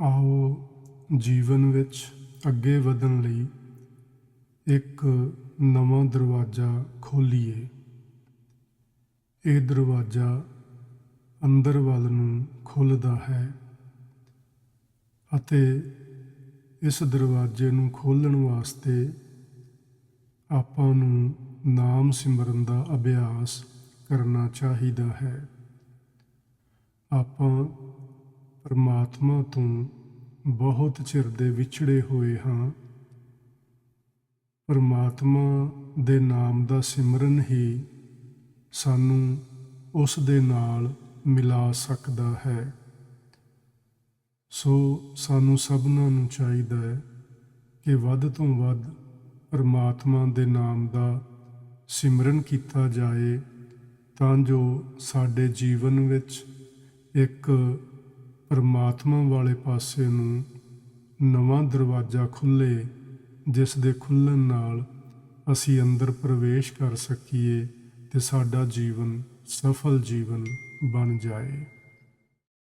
ਆਓ ਜੀਵਨ ਵਿੱਚ ਅੱਗੇ ਵਧਣ ਲਈ ਇੱਕ ਨਵਾਂ ਦਰਵਾਜ਼ਾ ਖੋਲੀਏ। ਇਹ ਦਰਵਾਜ਼ਾ ਅੰਦਰ ਵੱਲ ਨੂੰ ਖੁੱਲਦਾ ਹੈ ਅਤੇ ਇਸ ਦਰਵਾਜ਼ੇ ਨੂੰ ਖੋਲਣ ਵਾਸਤੇ ਆਪਾਂ ਨੂੰ ਨਾਮ ਸਿਮਰਨ ਦਾ ਅਭਿਆਸ ਕਰਨਾ ਚਾਹੀਦਾ ਹੈ। ਆਪਾਂ ਪਰਮਾਤਮਾ ਤੋਂ ਬਹੁਤ ਚਿਰ ਦੇ ਵਿਛੜੇ ਹੋਏ ਹਾਂ। ਪਰਮਾਤਮਾ ਦੇ ਨਾਮ ਦਾ ਸਿਮਰਨ ਹੀ ਸਾਨੂੰ ਉਸ ਦੇ ਨਾਲ ਮਿਲਾ ਸਕਦਾ ਹੈ। ਸੋ ਸਾਨੂੰ ਸਭਨਾਂ ਨੂੰ ਚਾਹੀਦਾ ਹੈ ਕਿ ਵੱਧ ਤੋਂ ਵੱਧ ਪਰਮਾਤਮਾ ਦੇ ਨਾਮ ਦਾ ਸਿਮਰਨ ਕੀਤਾ ਜਾਏ ਤਾਂ ਜੋ ਸਾਡੇ ਜੀਵਨ ਵਿੱਚ ਇੱਕ ਪਰਮਾਤਮਾ ਵਾਲੇ ਪਾਸੇ ਨੂੰ ਨਵਾਂ ਦਰਵਾਜ਼ਾ ਖੁੱਲੇ, ਜਿਸ ਦੇ ਖੁੱਲਣ ਨਾਲ ਅਸੀਂ ਅੰਦਰ ਪ੍ਰਵੇਸ਼ ਕਰ ਸਕੀਏ ਤੇ ਸਾਡਾ ਜੀਵਨ ਸਫਲ ਜੀਵਨ ਬਣ ਜਾਏ।